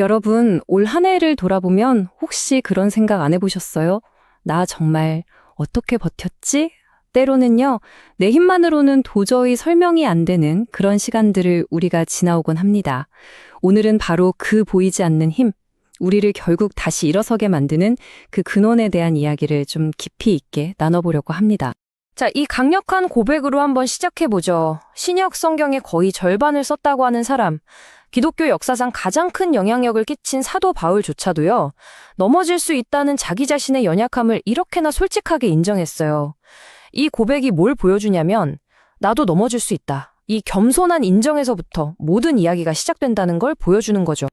여러분, 올 한 해를 돌아보면 혹시 그런 생각 안 해보셨어요? 나 정말 어떻게 버텼지? 때로는요, 내 힘만으로는 도저히 설명이 안 되는 그런 시간들을 우리가 지나오곤 합니다. 오늘은 바로 그 보이지 않는 힘, 우리를 결국 다시 일어서게 만드는 그 근원에 대한 이야기를 좀 깊이 있게 나눠보려고 합니다. 자, 이 강력한 고백으로 한번 시작해보죠. 신약 성경의 거의 절반을 썼다고 하는 사람. 기독교 역사상 가장 큰 영향력을 끼친 사도 바울조차도요, 넘어질 수 있다는 자기 자신의 연약함을 이렇게나 솔직하게 인정했어요. 이 고백이 뭘 보여주냐면, 나도 넘어질 수 있다. 이 겸손한 인정에서부터 모든 이야기가 시작된다는 걸 보여주는 거죠.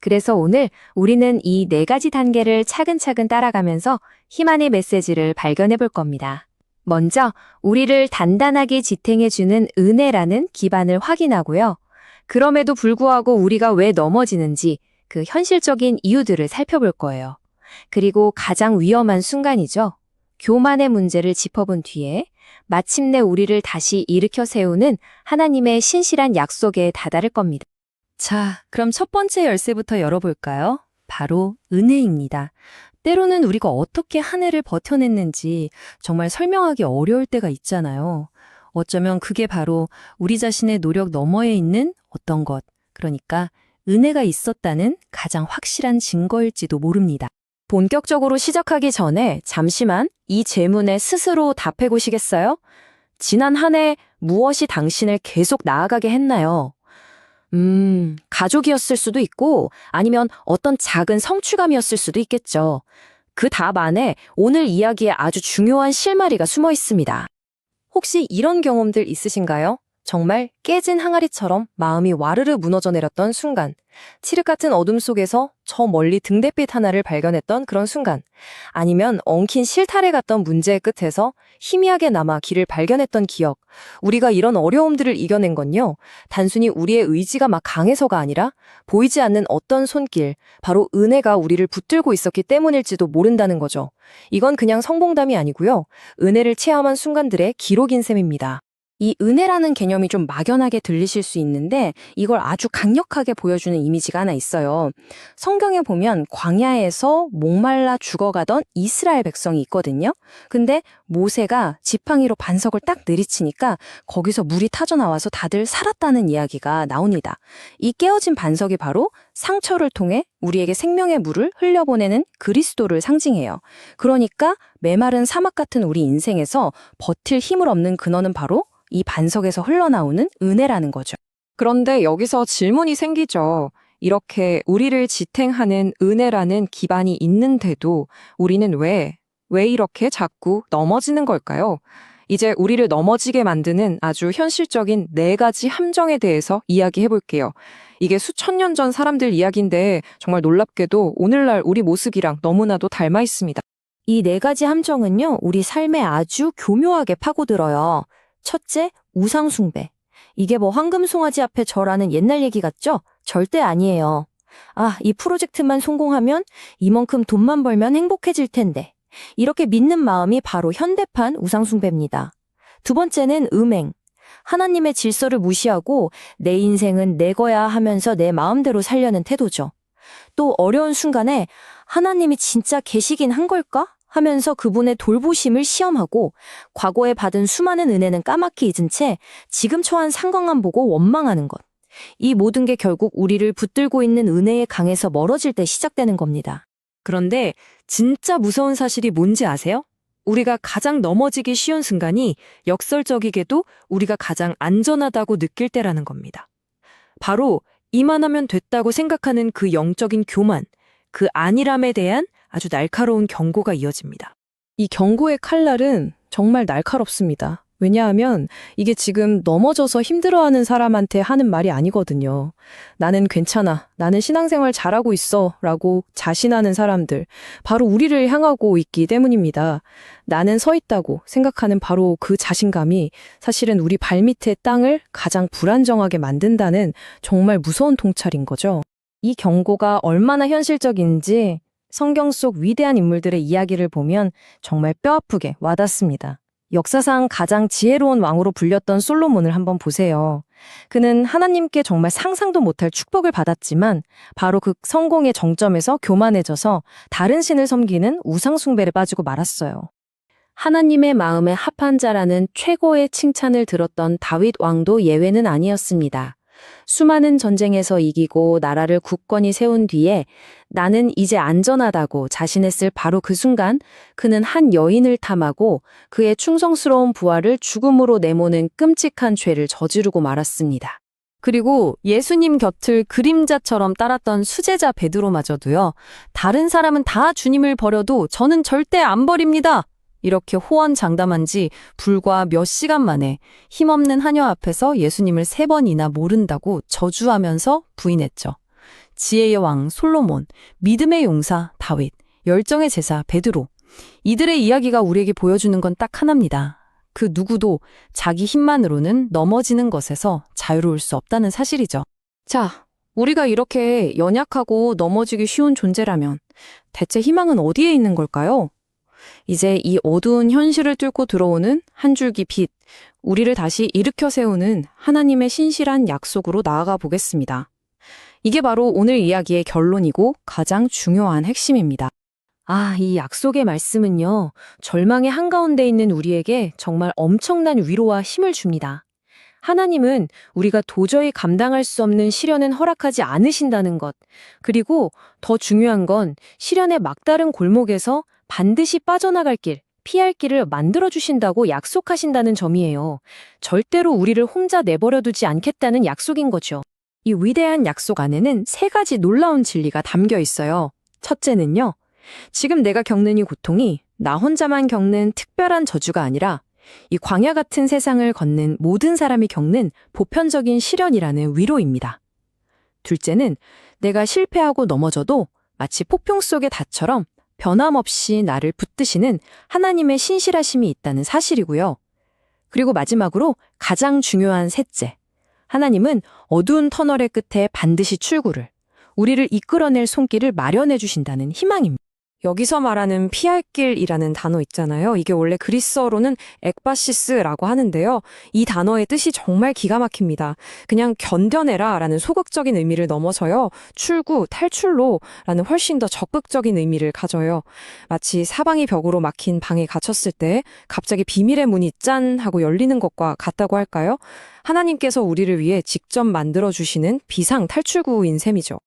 그래서 오늘 우리는 이 네 가지 단계를 차근차근 따라가면서 희만의 메시지를 발견해 볼 겁니다. 먼저 우리를 단단하게 지탱해주는 은혜라는 기반을 확인하고요. 그럼에도 불구하고 우리가 왜 넘어지는지 그 현실적인 이유들을 살펴볼 거예요. 그리고 가장 위험한 순간이죠. 교만의 문제를 짚어본 뒤에 마침내 우리를 다시 일으켜 세우는 하나님의 신실한 약속에 다다를 겁니다. 자, 그럼 첫 번째 열쇠부터 열어볼까요? 바로 은혜입니다. 때로는 우리가 어떻게 한 해를 버텨냈는지 정말 설명하기 어려울 때가 있잖아요. 어쩌면 그게 바로 우리 자신의 노력 너머에 있는 어떤 것, 그러니까 은혜가 있었다는 가장 확실한 증거일지도 모릅니다. 본격적으로 시작하기 전에 잠시만 이 질문에 스스로 답해 보시겠어요? 지난 한 해 무엇이 당신을 계속 나아가게 했나요? 음, 가족이었을 수도 있고 아니면 어떤 작은 성취감이었을 수도 있겠죠. 그 답 안에 오늘 이야기에 아주 중요한 실마리가 숨어 있습니다. 혹시 이런 경험들 있으신가요? 정말 깨진 항아리처럼 마음이 와르르 무너져 내렸던 순간, 칠흑 같은 어둠 속에서 저 멀리 등대빛 하나를 발견했던 그런 순간, 아니면 엉킨 실타래 같던 문제의 끝에서 희미하게 남아 길을 발견했던 기억. 우리가 이런 어려움들을 이겨낸 건요, 단순히 우리의 의지가 막 강해서가 아니라 보이지 않는 어떤 손길, 바로 은혜가 우리를 붙들고 있었기 때문일지도 모른다는 거죠. 이건 그냥 성공담이 아니고요, 은혜를 체험한 순간들의 기록인 셈입니다. 이 은혜라는 개념이 좀 막연하게 들리실 수 있는데 이걸 아주 강력하게 보여주는 이미지가 하나 있어요. 성경에 보면 광야에서 목말라 죽어가던 이스라엘 백성이 있거든요. 근데 모세가 지팡이로 반석을 딱 내리치니까 거기서 물이 타져 나와서 다들 살았다는 이야기가 나옵니다. 이 깨어진 반석이 바로 상처를 통해 우리에게 생명의 물을 흘려보내는 그리스도를 상징해요. 그러니까 메마른 사막 같은 우리 인생에서 버틸 힘을 없는 근원은 바로 이 반석에서 흘러나오는 은혜라는 거죠. 그런데 여기서 질문이 생기죠. 이렇게 우리를 지탱하는 은혜라는 기반이 있는데도 우리는 왜, 왜 이렇게 자꾸 넘어지는 걸까요? 이제 우리를 넘어지게 만드는 아주 현실적인 네 가지 함정에 대해서 이야기해 볼게요. 이게 수천 년 전 사람들 이야기인데 정말 놀랍게도 오늘날 우리 모습이랑 너무나도 닮아 있습니다. 이 네 가지 함정은요, 우리 삶에 아주 교묘하게 파고들어요. 첫째, 우상숭배. 이게 뭐 황금송아지 앞에 절하는 옛날 얘기 같죠? 절대 아니에요. 아, 이 프로젝트만 성공하면 이만큼 돈만 벌면 행복해질 텐데. 이렇게 믿는 마음이 바로 현대판 우상숭배입니다. 두 번째는 음행. 하나님의 질서를 무시하고 내 인생은 내 거야 하면서 내 마음대로 살려는 태도죠. 또 어려운 순간에 하나님이 진짜 계시긴 한 걸까? 하면서 그분의 돌보심을 시험하고 과거에 받은 수많은 은혜는 까맣게 잊은 채 지금 처한 상황만 보고 원망하는 것. 이 모든 게 결국 우리를 붙들고 있는 은혜의 강에서 멀어질 때 시작되는 겁니다. 그런데 진짜 무서운 사실이 뭔지 아세요? 우리가 가장 넘어지기 쉬운 순간이 역설적이게도 우리가 가장 안전하다고 느낄 때라는 겁니다. 바로 이만하면 됐다고 생각하는 그 영적인 교만, 그 안일함에 대한 아주 날카로운 경고가 이어집니다. 이 경고의 칼날은 정말 날카롭습니다. 왜냐하면 이게 지금 넘어져서 힘들어하는 사람한테 하는 말이 아니거든요. 나는 괜찮아. 나는 신앙생활 잘하고 있어. 라고 자신하는 사람들. 바로 우리를 향하고 있기 때문입니다. 나는 서 있다고 생각하는 바로 그 자신감이 사실은 우리 발밑의 땅을 가장 불안정하게 만든다는 정말 무서운 통찰인 거죠. 이 경고가 얼마나 현실적인지 성경 속 위대한 인물들의 이야기를 보면 정말 뼈아프게 와닿습니다. 역사상 가장 지혜로운 왕으로 불렸던 솔로몬을 한번 보세요. 그는 하나님께 정말 상상도 못할 축복을 받았지만 바로 그 성공의 정점에서 교만해져서 다른 신을 섬기는 우상숭배를 빠지고 말았어요. 하나님의 마음에 합한 자라는 최고의 칭찬을 들었던 다윗 왕도 예외는 아니었습니다. 수많은 전쟁에서 이기고 나라를 굳건히 세운 뒤에 나는 이제 안전하다고 자신했을 바로 그 순간 그는 한 여인을 탐하고 그의 충성스러운 부하를 죽음으로 내모는 끔찍한 죄를 저지르고 말았습니다. 그리고 예수님 곁을 그림자처럼 따랐던 수제자 베드로마저도요. 다른 사람은 다 주님을 버려도 저는 절대 안 버립니다. 이렇게 호언장담한 지 불과 몇 시간 만에 힘없는 하녀 앞에서 예수님을 세 번이나 모른다고 저주하면서 부인했죠. 지혜의 왕 솔로몬, 믿음의 용사 다윗, 열정의 제사 베드로. 이들의 이야기가 우리에게 보여주는 건 딱 하나입니다. 그 누구도 자기 힘만으로는 넘어지는 것에서 자유로울 수 없다는 사실이죠. 자, 우리가 이렇게 연약하고 넘어지기 쉬운 존재라면 대체 희망은 어디에 있는 걸까요? 이제 이 어두운 현실을 뚫고 들어오는 한 줄기 빛, 우리를 다시 일으켜 세우는 하나님의 신실한 약속으로 나아가 보겠습니다. 이게 바로 오늘 이야기의 결론이고 가장 중요한 핵심입니다. 아, 이 약속의 말씀은요, 절망의 한가운데 있는 우리에게 정말 엄청난 위로와 힘을 줍니다. 하나님은 우리가 도저히 감당할 수 없는 시련은 허락하지 않으신다는 것, 그리고 더 중요한 건 시련의 막다른 골목에서 반드시 빠져나갈 길, 피할 길을 만들어주신다고 약속하신다는 점이에요. 절대로 우리를 혼자 내버려두지 않겠다는 약속인 거죠. 이 위대한 약속 안에는 세 가지 놀라운 진리가 담겨 있어요. 첫째는요, 지금 내가 겪는 이 고통이 나 혼자만 겪는 특별한 저주가 아니라 이 광야 같은 세상을 걷는 모든 사람이 겪는 보편적인 시련이라는 위로입니다. 둘째는 내가 실패하고 넘어져도 마치 폭풍 속의 닷처럼 변함없이 나를 붙드시는 하나님의 신실하심이 있다는 사실이고요. 그리고 마지막으로 가장 중요한 셋째. 하나님은 어두운 터널의 끝에 반드시 출구를, 우리를 이끌어낼 손길을 마련해 주신다는 희망입니다. 여기서 말하는 피할 길이라는 단어 있잖아요. 이게 원래 그리스어로는 엑바시스라고 하는데요. 이 단어의 뜻이 정말 기가 막힙니다. 그냥 견뎌내라 라는 소극적인 의미를 넘어서요. 출구, 탈출로 라는 훨씬 더 적극적인 의미를 가져요. 마치 사방이 벽으로 막힌 방에 갇혔을 때 갑자기 비밀의 문이 짠 하고 열리는 것과 같다고 할까요? 하나님께서 우리를 위해 직접 만들어주시는 비상 탈출구인 셈이죠.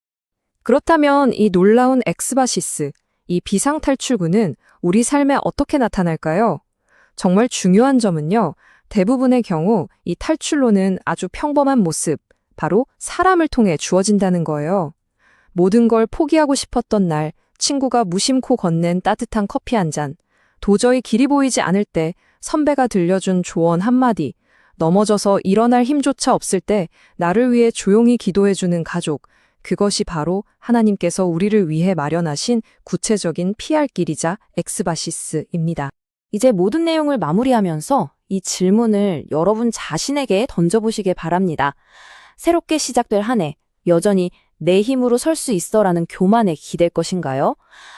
그렇다면 이 놀라운 엑스바시스, 이 비상탈출구는 우리 삶에 어떻게 나타날까요? 정말 중요한 점은요, 대부분의 경우 이 탈출로는 아주 평범한 모습, 바로 사람을 통해 주어진다는 거예요. 모든 걸 포기하고 싶었던 날, 친구가 무심코 건넨 따뜻한 커피 한 잔, 도저히 길이 보이지 않을 때 선배가 들려준 조언 한마디, 넘어져서 일어날 힘조차 없을 때 나를 위해 조용히 기도해주는 가족, 그것이 바로 하나님께서 우리를 위해 마련하신 구체적인 피할 길이자 엑스바시스입니다. 이제 모든 내용을 마무리하면서 이 질문을 여러분 자신에게 던져보시길 바랍니다. 새롭게 시작될 한 해, 여전히 내 힘으로 설 수 있어라는 교만에 기댈 것인가요?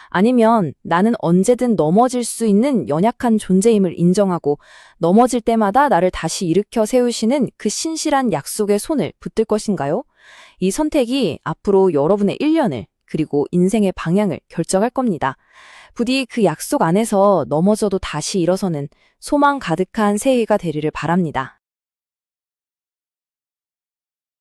아니면 나는 언제든 넘어질 수 있는 연약한 존재임을 인정하고 넘어질 때마다 나를 다시 일으켜 세우시는 그 신실한 약속의 손을 붙들 것인가요? 이 선택이 앞으로 여러분의 1년을 그리고 인생의 방향을 결정할 겁니다. 부디 그 약속 안에서 넘어져도 다시 일어서는 소망 가득한 새해가 되리를 바랍니다.